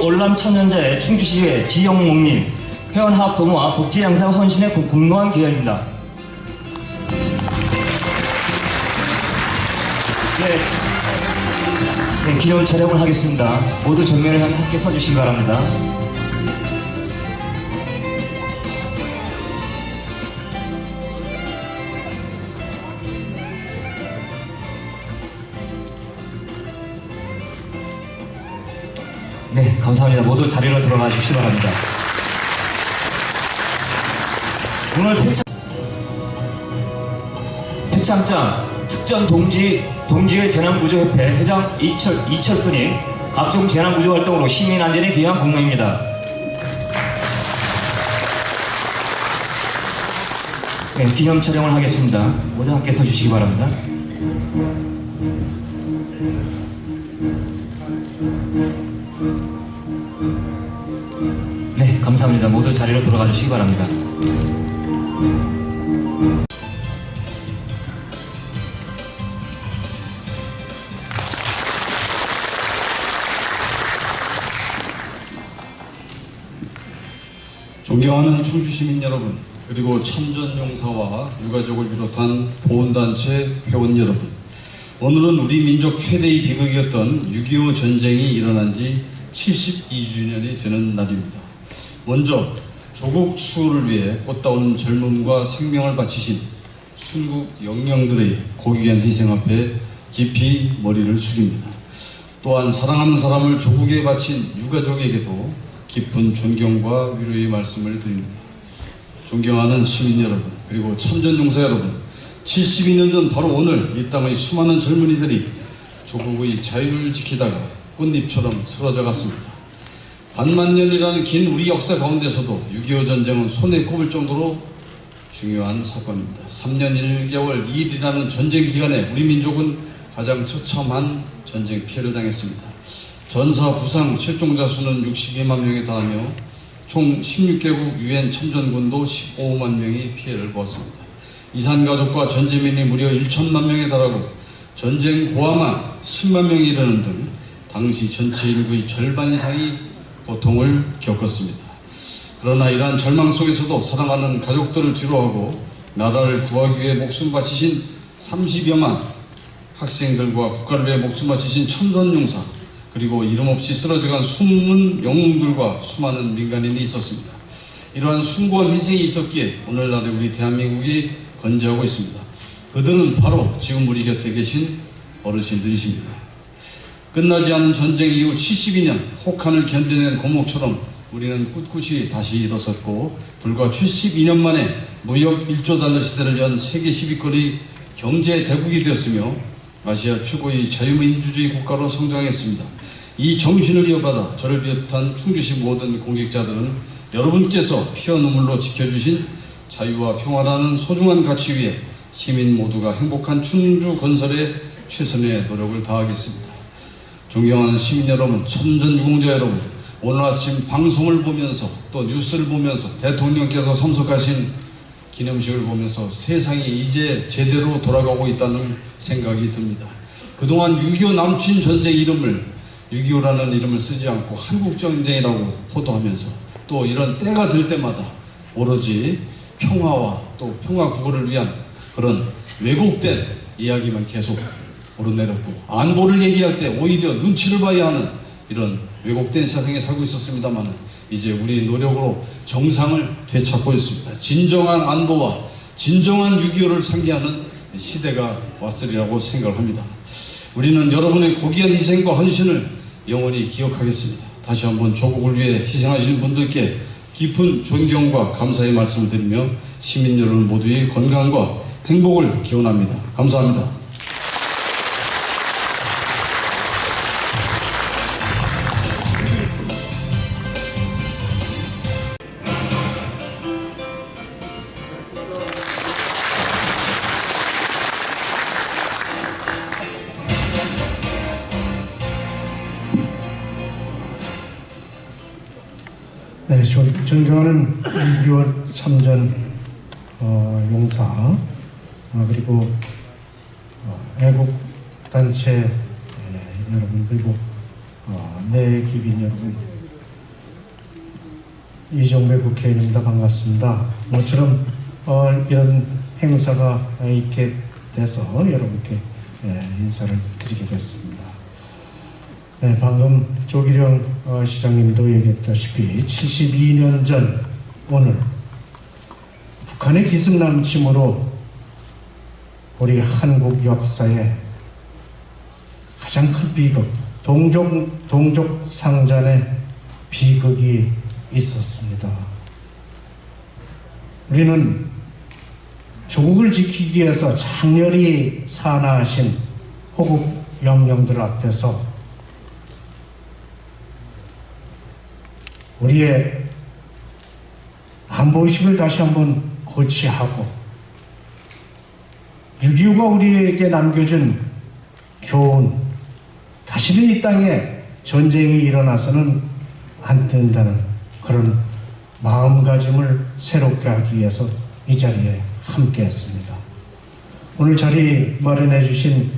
올람 천년자의 충주시의 지영목님 회원학 도모와 복지양사 헌신의 고- 공로한 기회입니다. 네. 네, 기념 촬영을 하겠습니다. 모두 정면에 함께 서주시기 바랍니다. 감사합니다. 모두 자리로 들어가 주시기 바랍니다. 오늘 표창, 표창장 특전 동지, 동지의 재난구조협회 회장 이철, 이철순이 각종 재난구조 활동으로 시민 안전에 기여한 공로입니다. 네, 기념 촬영을 하겠습니다. 모두 함께 서주시기 바랍니다. 감사합니다. 모두 자리로 돌아가 주시기 바랍니다. 존경하는 충주 시민 여러분, 그리고 참전용사와 유가족을 비롯한 보훈단체 회원 여러분. 오늘은 우리 민족 최대의 비극이었던 6.25 전쟁이 일어난 지 72주년이 되는 날입니다. 먼저 조국 수호를 위해 꽃다운 젊음과 생명을 바치신 순국 영령들의 고귀한 희생 앞에 깊이 머리를 숙입니다. 또한 사랑하는 사람을 조국에 바친 유가족에게도 깊은 존경과 위로의 말씀을 드립니다. 존경하는 시민 여러분, 그리고 참전용사 여러분, 72년 전 바로 오늘 이 땅의 수많은 젊은이들이 조국의 자유를 지키다가 꽃잎처럼 쓰러져 갔습니다. 반만 년이라는 긴 우리 역사 가운데서도 6.25 전쟁은 손에 꼽을 정도로 중요한 사건입니다. 3년 1개월 2일이라는 전쟁 기간에 우리 민족은 가장 처참한 전쟁 피해를 당했습니다. 전사 부상 실종자 수는 62만 명에 달하며 총 16개국 유엔 참전군도 15만 명이 피해를 보았습니다. 이산 가족과 전재민이 무려 1천만 명에 달하고 전쟁 고아만 10만 명이 이르는 등 당시 전체 인구의 절반 이상이 고통을 겪었습니다. 그러나 이러한 절망 속에서도 사랑하는 가족들을 뒤로하고 나라를 구하기 위해 목숨 바치신 30여만 학생들과 국가를 위해 목숨 바치신 천선용사 그리고 이름 없이 쓰러져간 숨은 영웅들과 수많은 민간인이 있었습니다. 이러한 숭고한 희생이 있었기에 오늘날의 우리 대한민국이 건재하고 있습니다. 그들은 바로 지금 우리 곁에 계신 어르신들이십니다. 끝나지 않은 전쟁 이후 72년 혹한을 견뎌낸 고목처럼 우리는 꿋꿋이 다시 일어섰고 불과 72년 만에 무역 1조 달러 시대를 연 세계 10위권의 경제 대국이 되었으며 아시아 최고의 자유민주주의 국가로 성장했습니다. 이 정신을 이어받아 저를 비롯한 충주시 모든 공직자들은 여러분께서 피와 눈물로 지켜주신 자유와 평화라는 소중한 가치 위에 시민 모두가 행복한 충주 건설에 최선의 노력을 다하겠습니다. 존경하는 시민 여러분, 참전 유공자 여러분, 오늘 아침 방송을 보면서 또 뉴스를 보면서 대통령께서 참석하신 기념식을 보면서 세상이 이제 제대로 돌아가고 있다는 생각이 듭니다. 그동안 6.25 남친 전쟁 이름을 6.25라는 이름을 쓰지 않고 한국전쟁이라고 호도하면서 또 이런 때가 될 때마다 오로지 평화와 또 평화 구호를 위한 그런 왜곡된 이야기만 계속 오르내렸고 안보를 얘기할 때 오히려 눈치를 봐야 하는 이런 왜곡된 세상에 살고 있었습니다만 이제 우리 노력으로 정상을 되찾고 있습니다. 진정한 안보와 진정한 6.25를 상기하는 시대가 왔으리라고 생각을 합니다. 우리는 여러분의 고귀한 희생과 헌신을 영원히 기억하겠습니다. 다시 한번 조국을 위해 희생하신 분들께 깊은 존경과 감사의 말씀을 드리며 시민 여러분 모두의 건강과 행복을 기원합니다. 감사합니다. 존- 존경하는 6.25 참전 어, 용사 어, 그리고 어, 애국 단체 예, 여러분 그리고 어, 내 기빈 여러분 이종배 국회의원입니다. 반갑습니다. 모처럼 어, 이런 행사가 있게 돼서 여러분께 예, 인사를 드리게 됐습니다. 네, 방금 조기령 어, 시장님도 얘기했다시피 72년 전 오늘 북한의 기습남침으로 우리 한국 역사에 가장 큰 비극, 동족, 동족 상잔의 비극이 있었습니다. 우리는 조국을 지키기 위해서 장렬히 산하하신 호국 영령들 앞에서 우리의 안보의식을 다시 한번 고취하고 6.25가 우리에게 남겨준 교훈 다시는 이 땅에 전쟁이 일어나서는 안 된다는 그런 마음가짐을 새롭게 하기 위해서 이 자리에 함께 했습니다. 오늘 자리 마련해 주신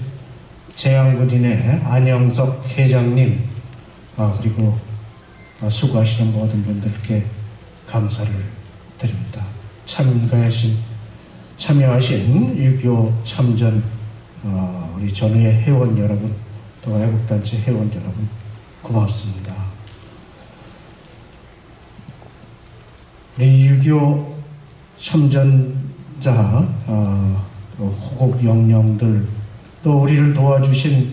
재향군인의 안영석 회장님 아, 그리고 아, 수고하시는 모든 분들께 감사를 드립니다. 참가하신 참여하신 6.25 참전 어, 우리 전후의 회원 여러분 또 애국단체 회원 여러분 고맙습니다. 우리 6.25 참전자 어, 또 호국 영령들 또 우리를 도와주신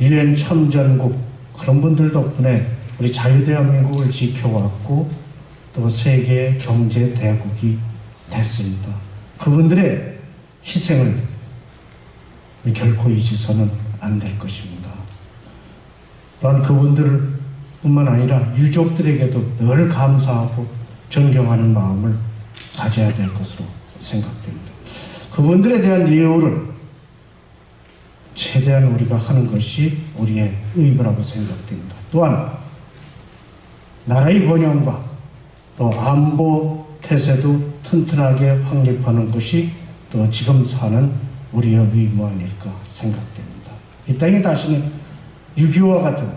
유엔 참전국 그런 분들 덕분에 우리 자유대한민국을 지켜왔고 또 세계 경제 대국이 됐습니다. 그분들의 희생을 결코 잊어서는 안 될 것입니다. 또한 그분들 뿐만 아니라 유족들에게도 늘 감사하고 존경하는 마음을 가져야 될 것으로 생각됩니다. 그분들에 대한 예우를 최대한 우리가 하는 것이 우리의 의무라고 생각됩니다. 또한 나라의 번영과 또 안보 태세도 튼튼하게 확립하는 것이 또 지금 사는 우리의 의무 아닐까 생각됩니다. 이 땅에 다시는 6.25와 같은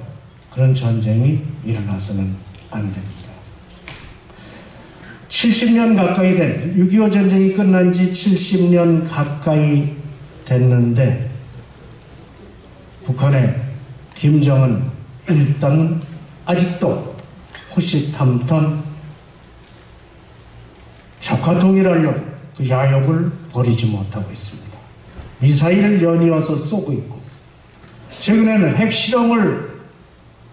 그런 전쟁이 일어나서는 안 됩니다. 70년 가까이 된 6.25 전쟁이 끝난 지 70년 가까이 됐는데 북한의 김정은 일당은 아직도 호시탐탐 적화 통일하려고 그 야욕을 버리지 못하고 있습니다. 미사일을 연이어서 쏘고 있고 최근에는 핵실험을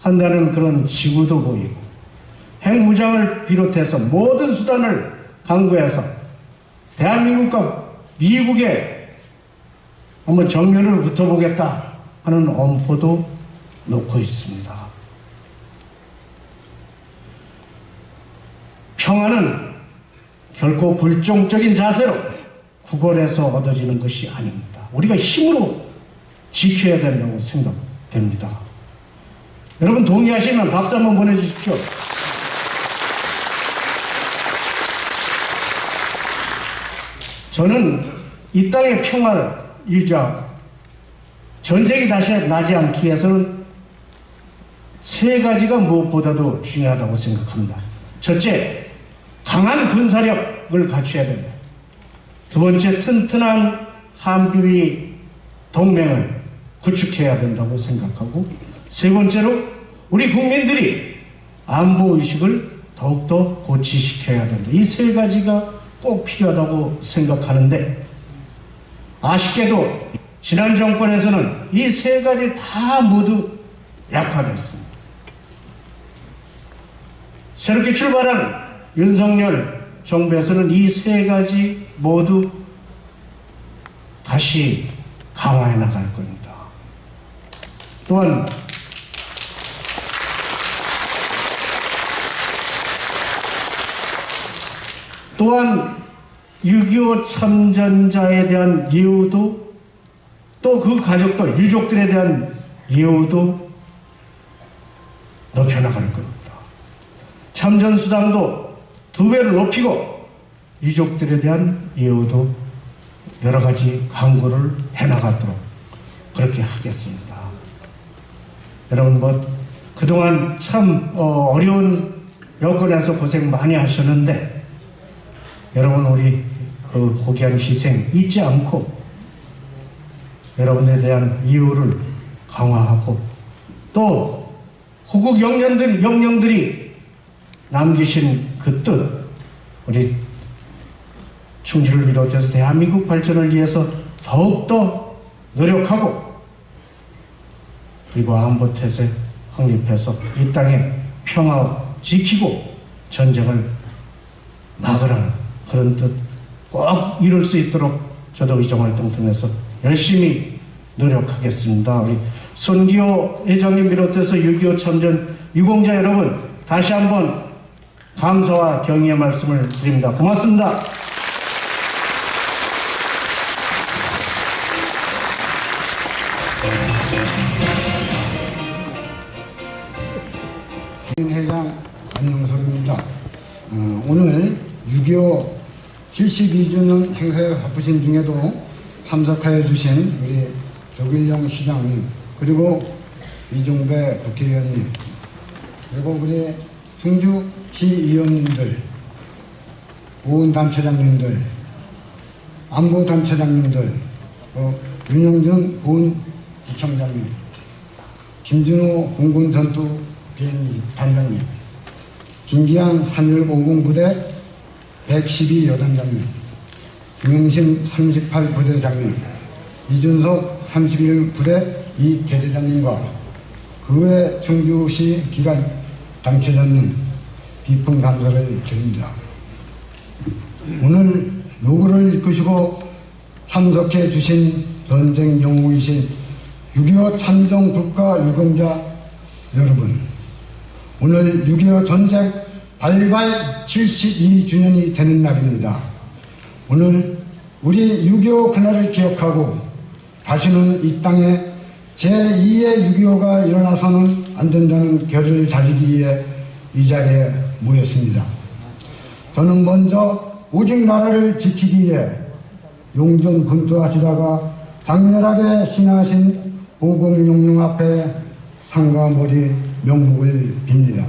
한다는 그런 지구도 보이고 핵무장을 비롯해서 모든 수단을 강구해서 대한민국과 미국에 한번 정면을 붙어보겠다 하는 엄포도 놓고 있습니다. 평화는 결코 불종적인 자세로 구걸해서 얻어지는 것이 아닙니다. 우리가 힘으로 지켜야 된다고 생각됩니다. 여러분 동의하시면 박수 한번 보내주십시오. 저는 이 땅의 평화를 유지하고 전쟁이 다시 나지 않기 위해서는 세 가지가 무엇보다도 중요하다고 생각합니다. 첫째, 강한 군사력을 갖춰야 됩니다. 두 번째, 튼튼한 한미 동맹을 구축해야 된다고 생각하고 세 번째로 우리 국민들이 안보 의식을 더욱더 고취시켜야 된다. 이 세 가지가 꼭 필요하다고 생각하는데 아쉽게도 지난 정권에서는 이 세 가지 다 모두 약화됐습니다. 새롭게 출발하는 윤석열 정부에서는 이 세 가지 모두 다시 강화해 나갈 겁니다. 또한 또한 6.25 참전자에 대한 예우도 또 그 가족들, 유족들에 대한 예우도 높여나갈 겁니다. 참전수당도 두 배를 높이고 유족들에 대한 예우도 여러 가지 광고를 해나가도록 그렇게 하겠습니다. 여러분 뭐 그동안 참 어, 어려운 여건에서 고생 많이 하셨는데 여러분 우리 그 호기한 희생 잊지 않고 여러분에 대한 이유를 강화하고 또 호국 영령들, 영령들이 남기신 그 뜻 우리 충주를 비롯해서 대한민국 발전을 위해서 더욱더 노력하고 그리고 안보 태세 확립해서 이 땅의 평화 지키고 전쟁을 막으라는 그런 뜻 꼭 이룰 수 있도록 저도 의정활동 통해서 열심히 노력하겠습니다. 우리 손기호 회장님 비롯해서 6.25 참전 유공자 여러분 다시 한번 감사와 경의의 말씀을 드립니다. 고맙습니다. 회장 안영석입니다. 어, 오늘 6.25 72주년 행사에 바쁘신 중에도 참석하여 주신 우리 조길영 시장님 그리고 이종배 국회의원님 그리고 우리 충주시 의원님들 보훈단체장님들 안보단체장님들 어, 윤영준 보훈지청장님 김준호 공군전투 비행기 단장님, 김기한 3.1공군 부대 112 여단장님, 김영신 38 부대장님, 이준석 31 부대 2 대대장님과 그외 충주시 기관 당체장님 깊은 감사를 드립니다. 오늘 노구를 이끄시고 참석해 주신 전쟁 영웅이신 6.25 참정 국가 유공자 여러분, 오늘 6.25 전쟁 발발 72주년이 되는 날입니다. 오늘 우리 6.25 그날을 기억하고 다시는 이 땅에 제2의 6.25가 일어나서는 안 된다는 결을 다지기 위해 이 자리에 모였습니다. 저는 먼저 오직 나라를 지키기 위해 용전 분투하시다가 장렬하게 신하신 오공용룡 앞에 상과 머리 명복을 빕니다.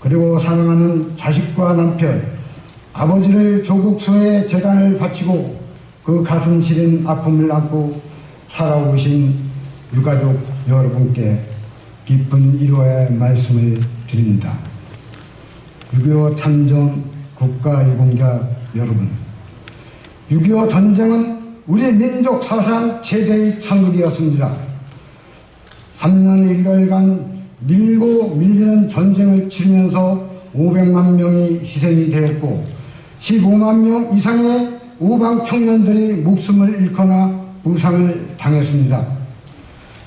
그리고 사랑하는 자식과 남편, 아버지를 조국 수의 재단을 바치고 그 가슴 시린 아픔을 안고 살아오신 유가족 여러분께 깊은 위로의 말씀을 드립니다. 6.25 참전 국가유공자 여러분, 6.25 전쟁은 우리 민족 사상 최대의 참극이었습니다. 3년 1개월간 밀고 밀리는 전쟁을 치르면서 500만 명이 희생이 되었고 15만 명 이상의 우방 청년들이 목숨을 잃거나 부상을 당했습니다.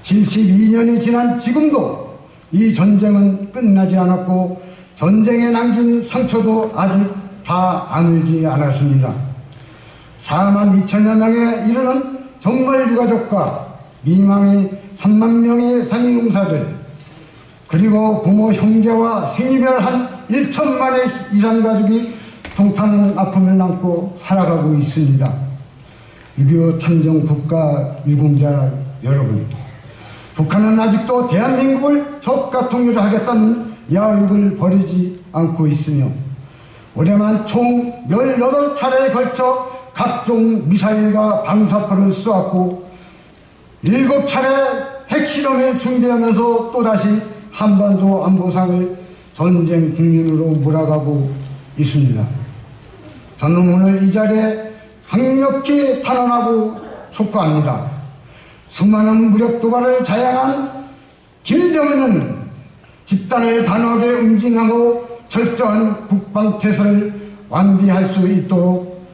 72년이 지난 지금도 이 전쟁은 끝나지 않았고 전쟁에 남긴 상처도 아직 다 아물지 않았습니다. 4만 2천여 명에 이르는 정말 유가족과 미망이 3만 명의 상위용사들 그리고 부모 형제와 생이별한 1천만의 이상 가족이 통탄한 아픔을 안고 살아가고 있습니다. 6.25 참정 국가 유공자 여러분 북한은 아직도 대한민국을 적가 통일하겠다는 야욕을 버리지 않고 있으며 올해만 총 18차례에 걸쳐 각종 미사일과 방사포를 쏘았고 일곱 차례 핵실험을 준비하면서 또다시 한반도 안보상을 전쟁 국민으로 몰아가고 있습니다. 저는 오늘 이 자리에 강력히 탄원하고 촉구합니다. 수많은 무력 도발을 자양한 김정은은 집단을 단호하게 응징하고 철저한 국방 태세를 완비할 수 있도록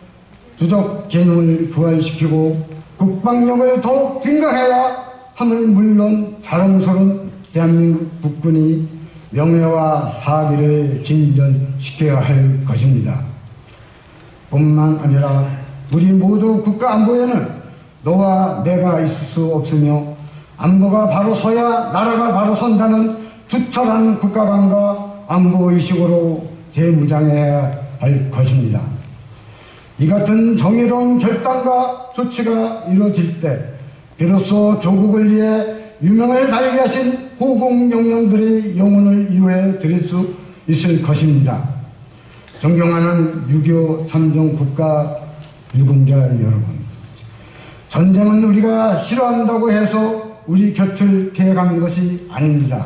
주적 개념을 부활시키고 국방력을 더욱 증강해야 함을 물론 자랑스러운 대한민국 국군이 명예와 사기를 진전시켜야 할 것입니다. 뿐만 아니라 우리 모두 국가 안보에는 너와 내가 있을 수 없으며 안보가 바로 서야 나라가 바로 선다는 투철한 국가관과 안보의식으로 재무장해야 할 것입니다. 이 같은 정의로운 결단과 조치가 이루어질 때 비로소 조국을 위해 유명을 달게 하신 호국 영령들의 영혼을 이루어 드릴 수 있을 것입니다. 존경하는 6.25 참정 국가 유공자 여러분. 전쟁은 우리가 싫어한다고 해서 우리 곁을 피해가는 것이 아닙니다.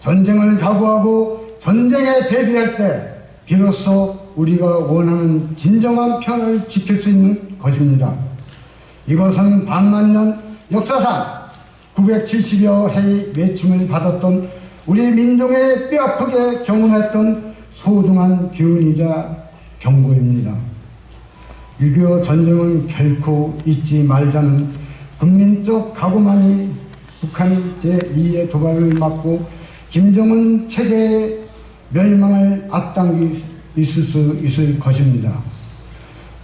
전쟁을 각오하고 전쟁에 대비할 때 비로소 우리가 원하는 진정한 편을 지킬 수 있는 것입니다. 이것은 반만 년 역사상 970여 해의 외침을 받았던 우리 민족의 뼈아프게 경험했던 소중한 기운이자 경고입니다. 6.25 전쟁은 결코 잊지 말자는 국민적 각오만이 북한이 제2의 도발을 막고 김정은 체제의 멸망을 앞당길 수 있을 것입니다.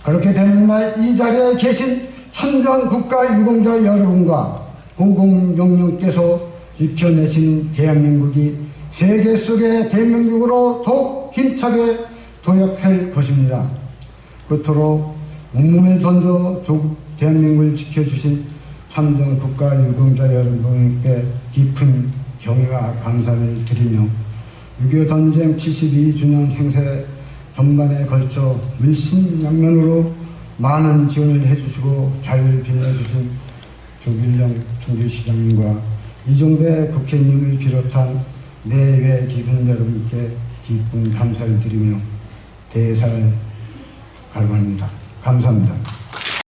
그렇게 되는 날 이 자리에 계신 참전 국가 유공자 여러분과 고공영령께서 지켜내신 대한민국이 세계 속의 대한민국으로 더욱 힘차게 도약할 것입니다. 끝으로 온몸을 던져 조국 대한민국을 지켜주신 참전 국가 유공자 여러분께 깊은 경의와 감사를 드리며 6.25 전쟁 72주년 행사 전반에 걸쳐 물심양면으로 많은 지원을 해주시고 잘 빛내주신 조길영 총리시장님과 이종배 국회의원을 비롯한 내외 기분 여러분께 깊은 감사를 드리며 대사를 발언합니다. 감사합니다.